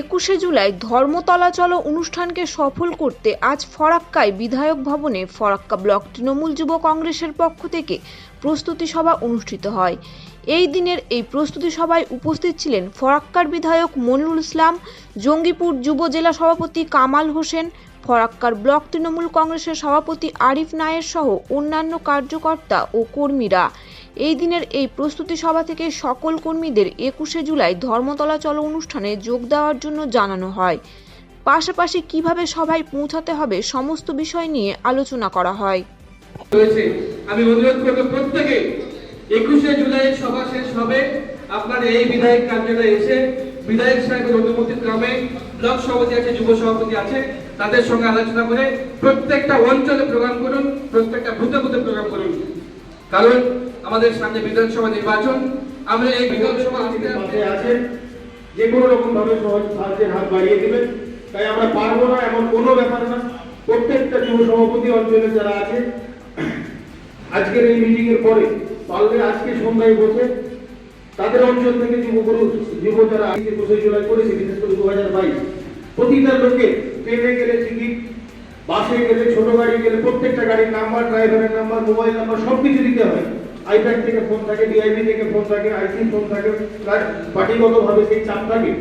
একুশে জুলাই ধর্মতলা চলো অনুষ্ঠানকে সফল করতে আজ ফরাক্কায় বিধায়ক ভবনে ফরাক্কা ব্লক তৃণমূল যুব কংগ্রেসের পক্ষ থেকে প্রস্তুতি সভা অনুষ্ঠিত হয়। এই দিনের এই প্রস্তুতি সভায় উপস্থিত ছিলেন ফরাক্কার বিধায়ক মনিরুল ইসলাম, জঙ্গিপুর যুব জেলা সভাপতি কামাল হোসেন, ফরাক্কার ব্লক তৃণমূল কংগ্রেসের সভাপতি আরিফ নায়ের সহ অন্যান্য কার্যকর্তা ও কর্মীরা। এই দিনের এই প্রস্তুতি সভা থেকে সকল কর্মীদের একুশে জুলাই ধর্মতলা চল অনুষ্ঠানে যোগ দেওয়ার জন্য জানানো হয়। পাশাপাশি কীভাবে সভায় পৌঁছাতে হবে সমস্ত বিষয় নিয়ে আলোচনা করা হয়। আমি অনুরোধ করব প্রত্যেকে, একুশে জুলাই সভা শেষ হবে। আপনার এই বিধায়ক কার্যালয়ে এসে বিধায়ক সাহেবের ব্লক সভাপতি আছে, যুব সভাপতি আছে, তাদের সঙ্গে আলোচনা করে প্রত্যেকটা অঞ্চলে প্রোগ্রাম করুন, প্রত্যেকটা বুথে বুথে প্রোগ্রাম করুন। কারণ আমাদের সামনে বিধানসভা নির্বাচন। আমরা এই বিধানসভা আছেন যে কোনো রকম ভাবে সহজ সাহায্যের হাত বাড়িয়ে দেবেন। তাই আমরা পারব না এমন কোনো ব্যাপার না। প্রত্যেকটা যুব সভাপতি অঞ্চলে যারা আছে আজকের এই মিটিং এর পরে পারলে আজকে সন্ধ্যায় বসে তাদের অঞ্চল থেকে যুবগুরু যুব যারা আজকে বসে জুলাই করেছে বিশেষ করে দু হাজার বাইশ প্রতিটা লোকে ট্রেনে গেলে টিকিট বাসে গেলে ছোট গাড়ি গেলে প্রত্যেকটা গাড়ির নাম্বার ড্রাইভারের নাম্বার মোবাইল নাম্বার সব কিছু দিতে হয়। আইপ্যাড থেকে ফোন থাকে ডিআইবি থেকে ফোন থাকে আইসি ফোন থাকে পার্টিগতভাবে সেই চাপ থাকে।